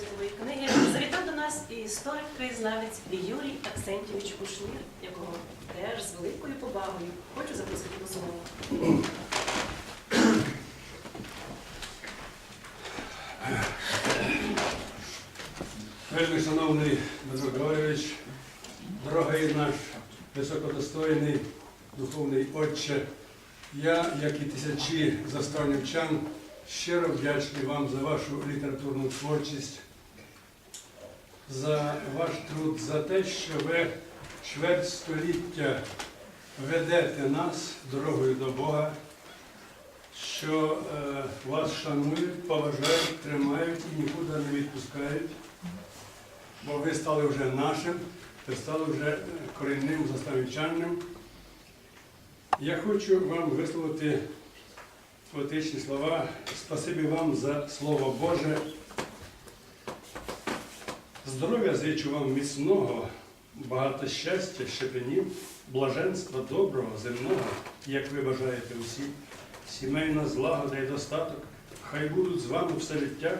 нової книги завітав до нас і історик краєзнавець Юрій Аксентьович Кушнір, якого теж з великою повагою хочу запросити до слова. Вельми шановний Дмитро Григорьович, дорогий наш високодостойний духовний отче, я, як і тисячі заставнівчан, щиро вдячний вам за вашу літературну творчість, за ваш труд, за те, що ви чверть століття ведете нас дорогою до Бога, що е, вас шанують, поважають, тримають і нікуди не відпускають бо ви стали вже нашим, ви стали вже корінним заставничанним. Я хочу вам висловити поетичні слова. Спасибі вам за Слово Боже. Здоров'я зичу вам міцного, багато щастя, щепенів, блаженства доброго, земного, як ви бажаєте усі, сімейна злагода і достаток. Хай будуть з вами все життя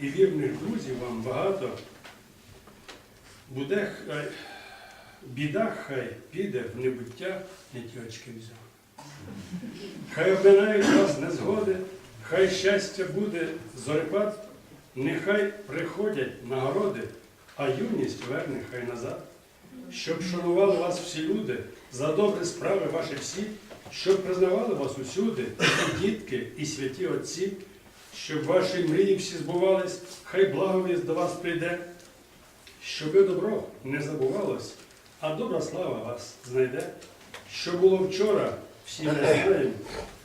і вірних друзів вам багато. Буде хай, біда хай піде в небуття, не ті очки взяв. Хай обминають вас незгоди, хай щастя буде зорепад, нехай приходять нагороди, а юність верне хай назад. Щоб шанували вас всі люди, за добрі справи ваші всі, щоб признавали вас усюди, і дітки, і святі отці, щоб ваші мрії всі збувались, хай благовість до вас прийде щоби добро не забувалось, а добра слава вас знайде. Що було вчора, всі ми знаємо,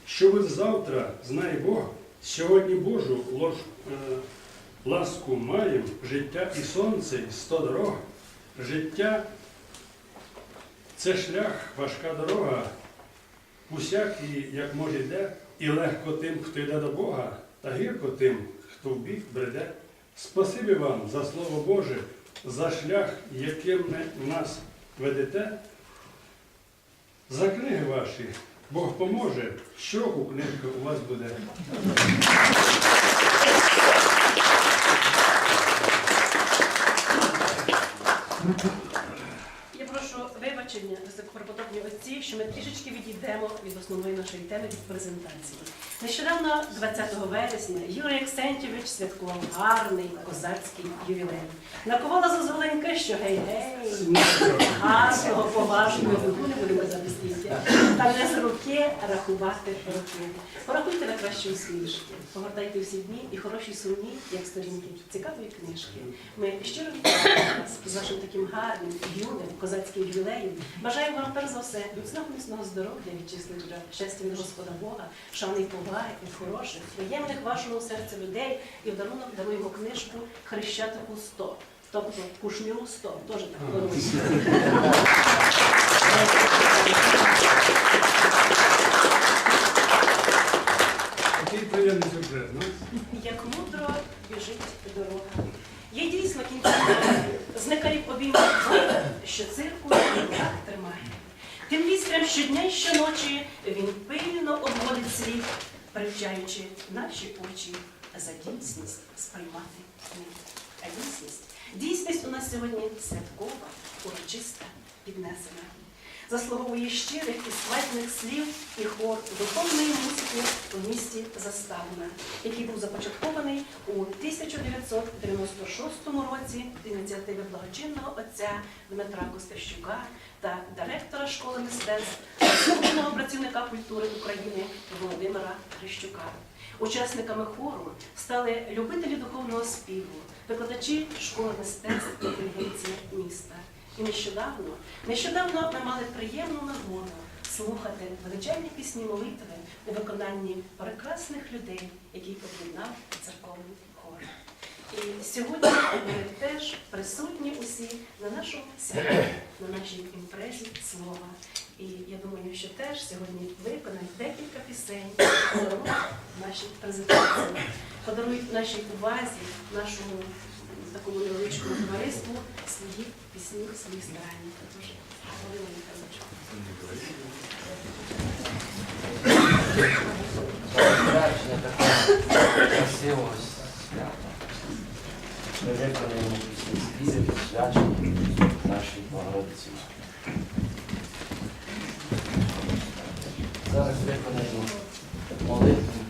що буде завтра, знає Бог, сьогодні Божу лож, е, ласку маєм, життя і сонце, і сто дорог. Життя це шлях, важка дорога, усякий, як може йде, і легко тим, хто йде до Бога, та гірко тим, хто в бік бреде. Спасибі вам за Слово Боже, за шлях, яким ви нас ведете, за книги ваші. Бог поможе, щоку книжка у вас буде. Я прошу вибачення високопреподобні отці, що ми трішечки відійдемо від основної нашої теми від презентації. Нещодавно, 20 вересня, Юрій Ексентьович святкував гарний козацький ювілей. Накувала зозуленька, що гей-гей, гарного, поважного, не будемо запустити. Та не з руки рахувати роки. Порахуйте на кращі усмішки, погортайте всі дні і хороші сумні, як сторінки цікавої книжки. Ми щиро вас з вашим таким гарним, юним, козацьким ювілеєм. Бажаємо вам перш за все міцного міцного здоров'я, вітчизни, щастя від Господа Бога, шани поваги від хороших, приємних вашому серцю людей і в дарунок даруємо книжку Хрещатику 100. Тобто кушніру 100, теж так даруємо. Приємний сюрприз. Ну? Як мудро біжить дорога. Є дійсно кінці дороги, зникає в обіймах Бога, що цирку так тримає. Тим вістрям щодня й щоночі він пильно обводить світ, привчаючи наші очі за дійсність сприймати світ. А дійсність? Дійсність у нас сьогодні святкова, урочиста, піднесена. Заслуговує щирих і складних слів і хор духовної музики в місті Заставна, який був започаткований у 1996 році з ініціативи благочинного отця Дмитра Костащука та директора школи мистецтв, заслуженого працівника культури України Володимира Хрещука. Учасниками хору стали любителі духовного співу, викладачі школи мистецтв та культурці міста. І нещодавно, нещодавно ми мали приємну нагоду слухати величезні пісні молитви у виконанні прекрасних людей, які об'єднав церковний хор. І сьогодні ми теж присутні усі на нашому святі, на нашій імпрезі слова. І я думаю, що теж сьогодні виконають декілька пісень, подарують нашій презентації, подарують нашій увазі, нашому такому невеличкому товариству свої пісні, свої старання. Тож, Галина Михайловичу. Вдячна такого красивого свята. Ми виконуємо пісні співи, присвячені нашій Богородиці. Зараз виконаємо молитву